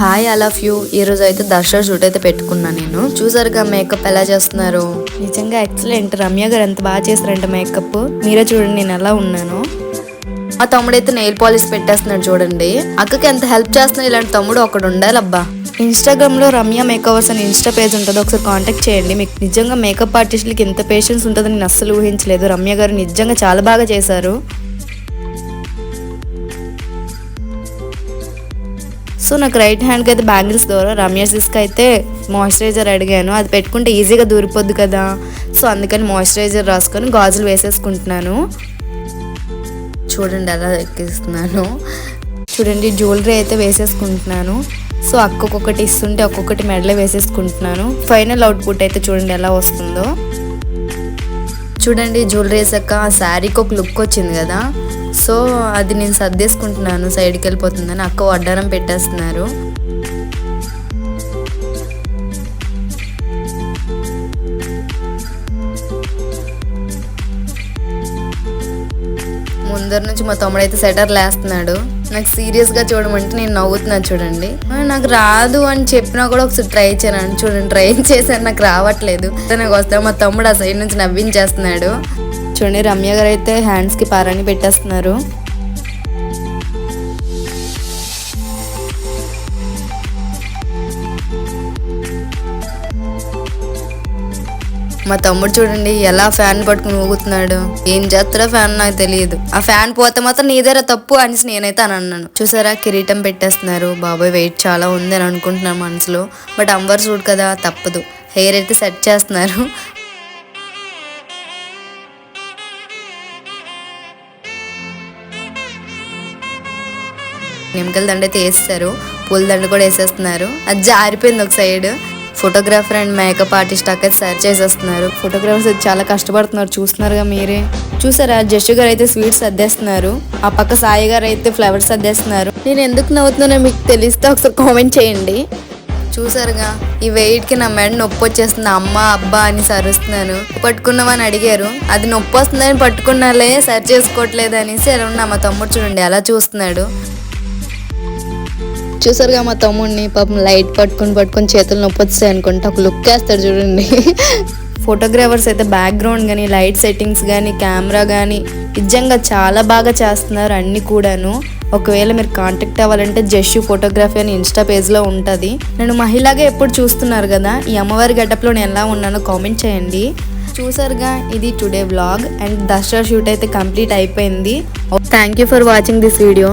Hi I love you ఈ రోజు అయితే దసరా షూట్ అయితే పెట్టుకున్నా నేను. చూసారుగా మేకప్ ఎలా చేస్తున్నారు? నిజంగా ఎక్సలెంట్ రమ్య గారు ఎంత బాగా చేస్తారంట మేకప్ మీరే చూడండి నేను ఎలా ఉన్నాను. మా తమ్ముడు అయితే నెయిల్ పాలిష్ పెట్టేస్తున్నాడు చూడండి. అక్కకి ఎంత హెల్ప్ చేస్తున్నా ఇలాంటి తమ్ముడు ఒకడు ఉండాలి అబ్బా ఇన్స్టాగ్రామ్లో రమ్య మేకవర్స్ అని ఇన్స్టా పేజ్ ఉంటుంది. ఒకసారి కాంటాక్ట్ చేయండి. మీకు నిజంగా మేకప్ ఆర్టిస్టులకి ఇంత పేషెన్స్ ఉంటుందని నేను అస్సలు ఊహించలేదు. రమ్య గారు నిజంగా చాలా బాగా చేశారు. సో నాకు రైట్ హ్యాండ్కి అయితే బ్యాంగిల్స్ ద్వారా రమ్య సిస్క్ అయితే మాయిశ్చరైజర్ అడిగాను. అది పెట్టుకుంటే ఈజీగా దూరిపోద్ది కదా. సో అందుకని మాయిశ్చరైజర్ రాసుకొని గాజులు వేసేసుకుంటున్నాను. చూడండి అలా ఎక్కిస్తున్నాను. చూడండి జ్యువెలరీ అయితే వేసేసుకుంటున్నాను. సో ఒక్కొక్కటి ఇస్తుంటే ఒక్కొక్కటి మెడలో వేసేసుకుంటున్నాను. ఫైనల్ అవుట్పుట్ అయితే చూడండి ఎలా వస్తుందో. చూడండి జ్యువెలరీ వేసాక ఆ శారీకి ఒక లుక్ వచ్చింది కదా. సో అది నేను సర్దేసుకుంటున్నాను సైడ్కి వెళ్ళిపోతుందని అక్క వడ్డానం పెట్టేస్తున్నారు. ముందర నుంచి మా తమ్ముడైతే అయితే సెటర్ లేస్తున్నాడు. నాకు సీరియస్గా చూడమంటే నేను నవ్వుతున్నాను చూడండి. నాకు రాదు అని చెప్పినా కూడా ఒకసారి ట్రై చేయను చూడండి ట్రై చేశాను నాకు రావట్లేదు. నాకు వస్తే మా తమ్ముడు ఆ సైడ్ నుంచి నవ్వించేస్తున్నాడు. చూడండి రమ్య గారు అయితే హ్యాండ్స్కి పారాని పెట్టేస్తున్నారు. మా తమ్ముడు చూడండి ఎలా ఫ్యాన్ పట్టుకుని ఊగుతున్నాడు. ఏం చేస్తాడో ఫ్యాన్ నాకు తెలియదు. ఆ ఫ్యాన్ పోతే మాత్రం నీదేరా తప్పు అనేసి నేనైతే అని అన్నాను. చూసారా కిరీటం పెట్టేస్తున్నారు. బాబాయ్ వెయిట్ చాలా ఉంది అని అనుకుంటున్నాను మనసులో. బట్ అంబర్ సూట్ కదా తప్పదు. హెయిర్ అయితే సెట్ చేస్తున్నారు. నిమ్మకాయల దండ అయితే వేస్తారు. పూల దండ కూడా వేసేస్తున్నారు. అది జారిపోయింది ఒక side. Photographer and makeup artist అక్కడ సర్చ్ చేసేస్తున్నారు. ఫోటోగ్రాఫర్స్ అయితే చాలా కష్టపడుతున్నారు. చూస్తున్నారుగా మీరే. చూసారా? జస్ట్ గారు అయితే స్వీట్స్ అద్దేస్తున్నారు ఆ పక్క సాయి గారు అయితే ఫ్లవర్స్ అద్దేస్తున్నారు నేను ఎందుకు నవ్వుతున్నానో మీకు తెలిస్తే ఒకసారి కామెంట్ చేయండి. చూసారుగా? ఈ వెయిట్కి నా మెడ నొప్పి వచ్చేస్తుంది. అమ్మ అబ్బా అని సరుస్తున్నాను పట్టుకున్నామని అడిగారు. అది నొప్పి వస్తుందని పట్టుకున్నాలే సరి చేసుకోవట్లేదు అనేసి ఎలా ఉన్నా. మా తమ్ముడు చూడండి అలా చూస్తున్నాడు. చూసారుగా మా తమ్ముడిని పాపం లైట్ పట్టుకొని పట్టుకొని చేతులు నొప్పి వస్తాయి అనుకుంటే. ఒక లుక్ వేస్తాడు చూడండి. ఫోటోగ్రాఫర్స్ అయితే బ్యాక్గ్రౌండ్ కానీ లైట్ సెట్టింగ్స్ కానీ కెమెరా కానీ నిజంగా చాలా బాగా చేస్తున్నారు అన్ని కూడాను. ఒకవేళ మీరు కాంటాక్ట్ అవ్వాలంటే జస్ట్ ఫోటోగ్రఫీ అని ఇన్స్టా పేజ్లో ఉంటుంది. నేను మహిళగా ఎప్పుడు చూస్తున్నారు కదా ఈ అమ్మవారి గడ్డప్లో నేను ఎలా ఉన్నానో కామెంట్ చేయండి. చూసారుగా ఇది today vlog and Dasara shoot అయితే కంప్లీట్ అయిపోయింది. Thank you for watching this video